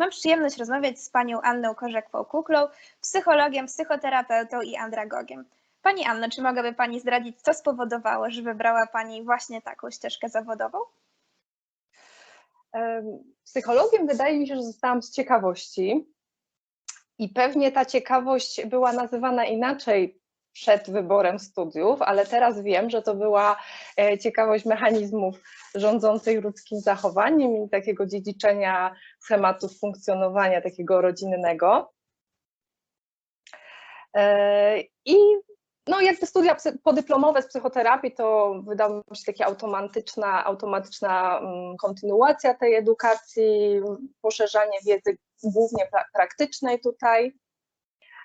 Mam przyjemność rozmawiać z panią Anną Korzekwą-Kuklą, psychologiem, psychoterapeutą i andragogiem. Pani Anno, czy mogłaby pani zdradzić, co spowodowało, że wybrała pani właśnie taką ścieżkę zawodową? Psychologiem wydaje mi się, że zostałam z ciekawości i pewnie ta ciekawość była nazywana inaczej przed wyborem studiów, ale teraz wiem, że to była e, ciekawość mechanizmów rządzących ludzkim zachowaniem i takiego dziedziczenia schematów funkcjonowania takiego rodzinnego. E, I no jakby studia podyplomowe z psychoterapii to wydaje mi się taka automatyczna, automatyczna mm, kontynuacja tej edukacji, poszerzanie wiedzy głównie praktycznej tutaj.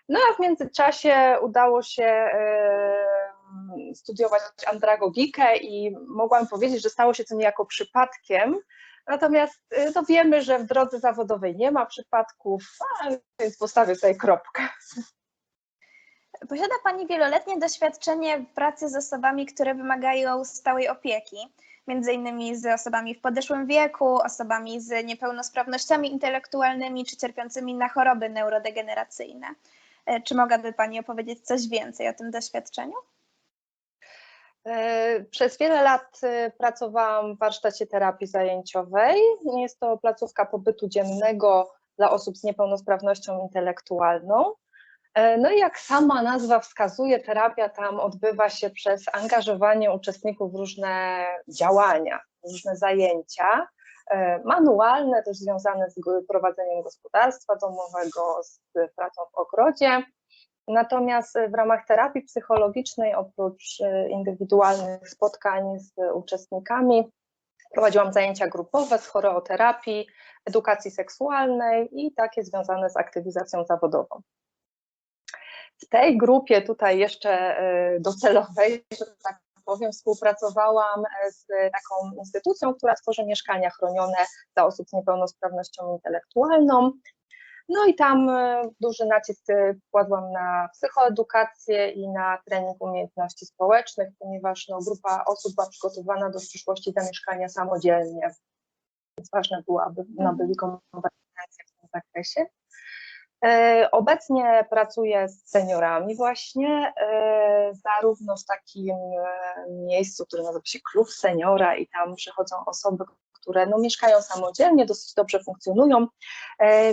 No a w międzyczasie udało się studiować andragogikę i mogłam powiedzieć, że stało się to niejako przypadkiem, Natomiast y, no wiemy, że w drodze zawodowej nie ma przypadków, więc postawię tutaj kropkę. Posiada Pani wieloletnie doświadczenie w pracy z osobami, które wymagają stałej opieki, między innymi z osobami w podeszłym wieku, osobami z niepełnosprawnościami intelektualnymi czy cierpiącymi na choroby neurodegeneracyjne. E, czy mogłaby Pani opowiedzieć coś więcej o tym doświadczeniu? E, przez wiele lat e, pracowałam w warsztacie terapii zajęciowej. Jest to placówka pobytu dziennego dla osób z niepełnosprawnością intelektualną. No i jak sama nazwa wskazuje, terapia tam odbywa się przez angażowanie uczestników w różne działania, różne zajęcia. E, manualne, też związane z prowadzeniem gospodarstwa domowego, z pracą w ogrodzie. Natomiast w ramach terapii psychologicznej, oprócz e, indywidualnych spotkań z uczestnikami, prowadziłam zajęcia grupowe z choreoterapii, edukacji seksualnej i takie związane z aktywizacją zawodową. W tej grupie tutaj jeszcze e, docelowej, że tak powiem, współpracowałam e, z taką instytucją, która tworzy mieszkania chronione dla osób z niepełnosprawnością intelektualną. No i tam e, duży nacisk e, kładłam na psychoedukację i na trening umiejętności społecznych, ponieważ no, grupa osób była przygotowana do przyszłości zamieszkania samodzielnie. Więc ważne było, aby nabyli kompetencje w tym zakresie. E, obecnie pracuję z seniorami właśnie, e, zarówno w takim e, miejscu, które nazywa się Klub Seniora i tam przychodzą osoby, które no, mieszkają samodzielnie, dosyć dobrze funkcjonują,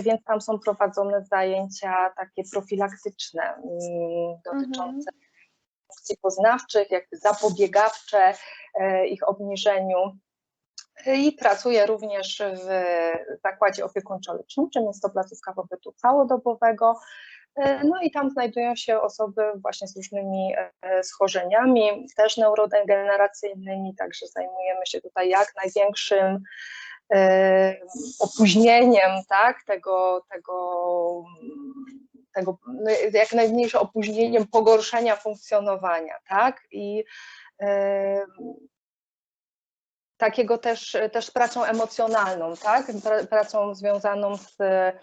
więc tam są prowadzone zajęcia takie profilaktyczne mm, dotyczące mhm. funkcji poznawczych, jakby zapobiegawcze ich obniżeniu i pracuję również w zakładzie opiekuńczo-leczniczym, jest to placówka pobytu całodobowego. No i tam znajdują się osoby właśnie z różnymi e, schorzeniami, też neurodegeneracyjnymi, także zajmujemy się tutaj jak największym e, opóźnieniem tak, tego, tego, tego no, jak najmniejsze opóźnieniem pogorszenia funkcjonowania, tak? I takiego też, też pracą emocjonalną, tak? pracą związaną z mm,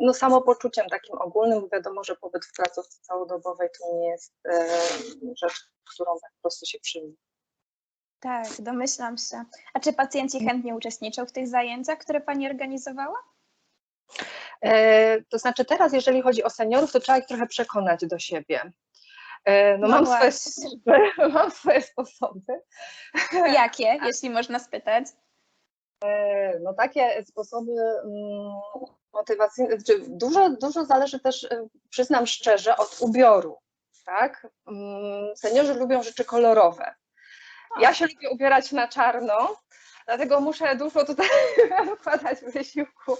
no, samopoczuciem takim ogólnym, bo wiadomo, że pobyt w placówce całodobowej to nie jest e, rzecz, którą tak po prostu się przyjmie. Tak, domyślam się. A czy pacjenci chętnie uczestniczą w tych zajęciach, które Pani organizowała? E, to znaczy teraz, jeżeli chodzi o seniorów, to trzeba ich trochę przekonać do siebie. E, no, no mam, swoje sposoby, mam swoje sposoby. Jakie, jeśli można spytać? E, no takie sposoby mm, motywacyjne, znaczy dużo, dużo zależy też, e, przyznam szczerze, od ubioru. Tak? Mm, seniorzy lubią rzeczy kolorowe. Ja się lubię ubierać na czarno, Dlatego muszę dużo tutaj wkładać wysiłku,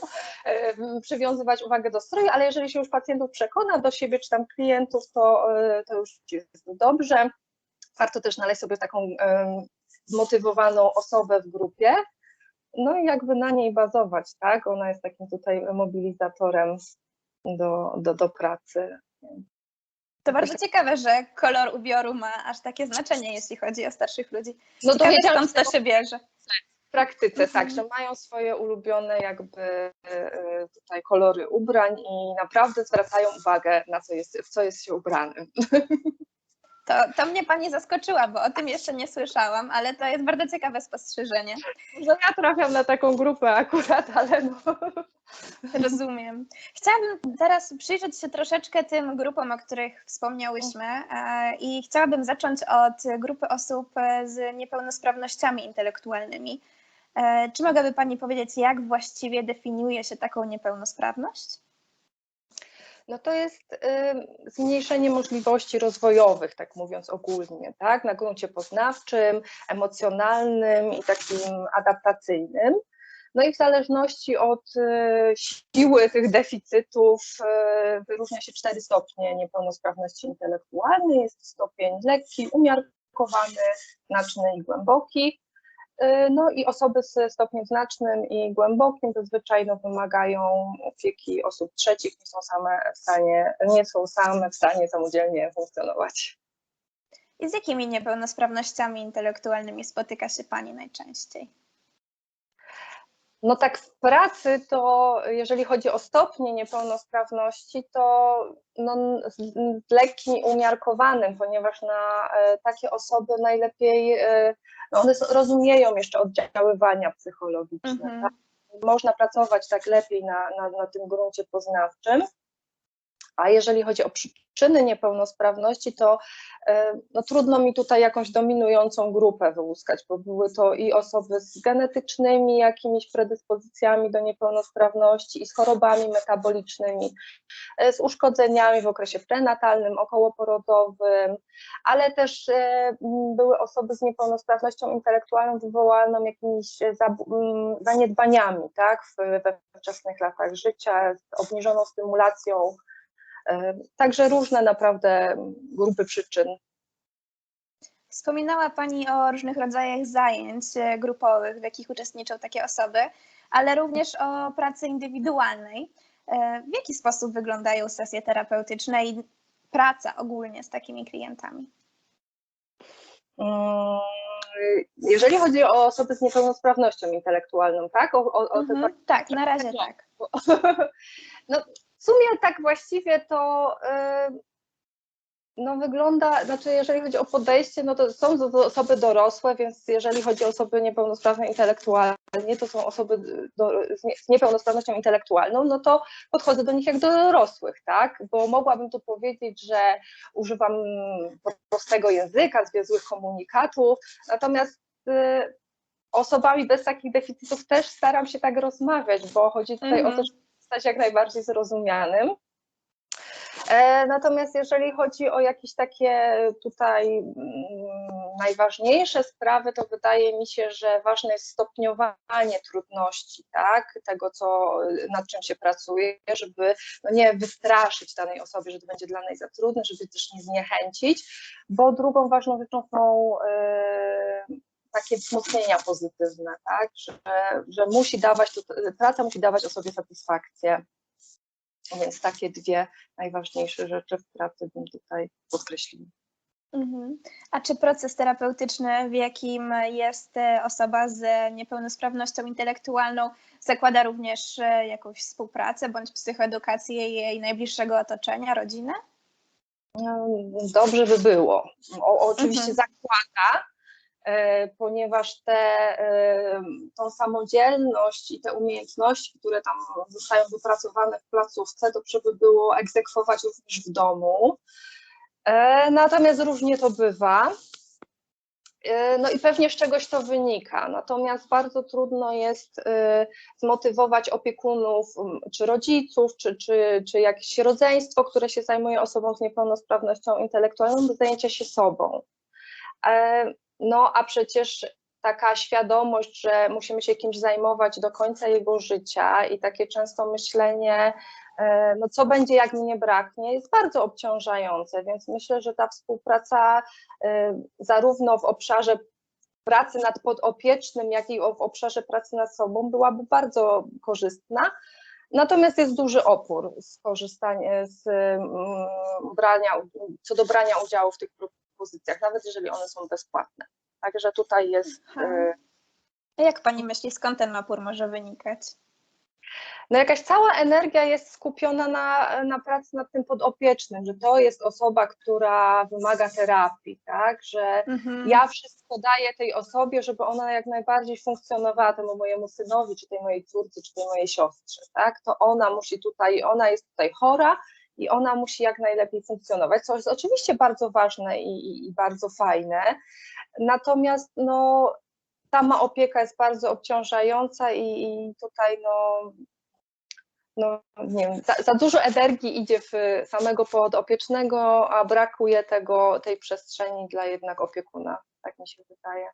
przywiązywać uwagę do stroju, ale jeżeli się już pacjentów przekona do siebie, czy tam klientów, to, e, to już jest dobrze. Warto też znaleźć sobie taką zmotywowaną osobę w grupie, no i jakby na niej bazować, tak? Ona jest takim tutaj mobilizatorem do, do, do pracy. To bardzo ciekawe, że kolor ubioru ma aż takie znaczenie, jeśli chodzi o starszych ludzi. No to wiedziałam, skąd to się bierze praktyce, tak, mhm. że mają swoje ulubione jakby e, tutaj kolory ubrań i naprawdę zwracają uwagę na co jest, w co jest się ubranym. To, to mnie pani zaskoczyła, bo o tym jeszcze nie słyszałam, ale to jest bardzo ciekawe spostrzeżenie. Że ja trafiam na taką grupę akurat, ale no. Rozumiem. Chciałabym teraz przyjrzeć się troszeczkę tym grupom, o których wspomniałyśmy e, i chciałabym zacząć od grupy osób z niepełnosprawnościami intelektualnymi. E, Czy mogłaby Pani powiedzieć, jak właściwie definiuje się taką niepełnosprawność? No to jest zmniejszenie możliwości rozwojowych, tak mówiąc ogólnie, tak? Na gruncie poznawczym, emocjonalnym i takim adaptacyjnym. No i w zależności od y, siły tych deficytów y, wyróżnia się cztery stopnie niepełnosprawności intelektualnej. Jest to stopień lekki, umiarkowany, znaczny i głęboki. Y, No i osoby z stopniem znacznym i głębokim zazwyczaj no, wymagają opieki osób trzecich, nie są same w stanie, nie są same w stanie samodzielnie funkcjonować. I z jakimi niepełnosprawnościami intelektualnymi spotyka się Pani najczęściej? No tak w pracy to jeżeli chodzi o stopnie niepełnosprawności, to no, z, z lekkim i umiarkowanym, ponieważ na e, takie osoby najlepiej, e, no one rozumieją jeszcze oddziaływania psychologiczne. Mhm. Tak? Można pracować tak lepiej na, na, na tym gruncie poznawczym. A jeżeli chodzi o przyczyny niepełnosprawności, to e, no, trudno mi tutaj jakąś dominującą grupę wyłuskać, bo były to i osoby z genetycznymi jakimiś predyspozycjami do niepełnosprawności, i z chorobami metabolicznymi, e, z uszkodzeniami w okresie prenatalnym, okołoporodowym, ale też e, były osoby z niepełnosprawnością intelektualną wywołaną jakimiś e, zabu- m, zaniedbaniami tak, we wczesnych latach życia, z obniżoną stymulacją. E, Także różne naprawdę grupy przyczyn. Wspominała Pani o różnych rodzajach zajęć e, grupowych, w jakich uczestniczą takie osoby, ale również o pracy indywidualnej. E, W jaki sposób wyglądają sesje terapeutyczne i praca ogólnie z takimi klientami? Mm, Jeżeli chodzi o osoby z niepełnosprawnością intelektualną, tak? O, o, o te Mhm, tak, na razie tak. No, w sumie tak właściwie to y, no wygląda, znaczy jeżeli chodzi o podejście, no to są osoby dorosłe, więc jeżeli chodzi o osoby niepełnosprawne intelektualnie, to są osoby do, z nie- z niepełnosprawnością intelektualną, no to podchodzę do nich jak do dorosłych, tak? Bo mogłabym tu powiedzieć, że używam prostego języka, zwięzłych komunikatów, natomiast y, osobami bez takich deficytów też staram się tak rozmawiać, bo chodzi tutaj Mhm. o to, żeby stać jak najbardziej zrozumianym. E, Natomiast jeżeli chodzi o jakieś takie tutaj mm, najważniejsze sprawy, to wydaje mi się, że ważne jest stopniowanie trudności, tak, tego, co, nad czym się pracuje, żeby no nie wystraszyć danej osoby, że to będzie dla niej za trudne, żeby też nie zniechęcić, bo drugą ważną rzeczą są e, takie wzmocnienia pozytywne, tak, że, że musi dawać, to- praca musi dawać osobie satysfakcję. Więc takie dwie najważniejsze rzeczy w pracy bym tutaj podkreśliła. Mhm. A czy proces terapeutyczny, w jakim jest e, osoba z niepełnosprawnością intelektualną, zakłada również e, jakąś współpracę bądź psychoedukację jej najbliższego otoczenia, rodziny? No, Dobrze by było. O, oczywiście Mhm. zakłada, ponieważ te, e, tą samodzielność i te umiejętności, które tam zostają wypracowane w placówce, dobrze by było egzekwować również w domu. E, Natomiast różnie to bywa. E, No i pewnie z czegoś to wynika. Natomiast bardzo trudno jest e, zmotywować opiekunów, czy rodziców, czy, czy, czy jakieś rodzeństwo, które się zajmuje osobą z niepełnosprawnością intelektualną, do zajęcia się sobą. No a przecież taka świadomość, że musimy się kimś zajmować do końca jego życia i takie często myślenie, e, no co będzie, jak mnie braknie, jest bardzo obciążające, więc myślę, że ta współpraca e, zarówno w obszarze pracy nad podopiecznym, jak i w obszarze pracy nad sobą byłaby bardzo korzystna. Natomiast jest duży opór z korzystania, z mm, brania, co do brania udziału w tych propozycjach, nawet jeżeli one są bezpłatne. Także tutaj jest Aha. e, A jak pani myśli, skąd ten opór może wynikać? no jakaś cała energia jest skupiona na, na pracy nad tym podopiecznym, że to jest osoba, która wymaga terapii, tak, że Mhm. ja wszystko daję tej osobie, żeby ona jak najbardziej funkcjonowała, temu mojemu synowi, czy tej mojej córce, czy tej mojej siostrze, tak, to ona musi tutaj, ona jest tutaj chora i ona musi jak najlepiej funkcjonować, co jest oczywiście bardzo ważne i, i, i bardzo fajne, natomiast no sama opieka jest bardzo obciążająca i, i tutaj no, no nie wiem, za, za dużo energii idzie w samego podopiecznego, a brakuje tego, tej przestrzeni dla jednak opiekuna, tak mi się wydaje.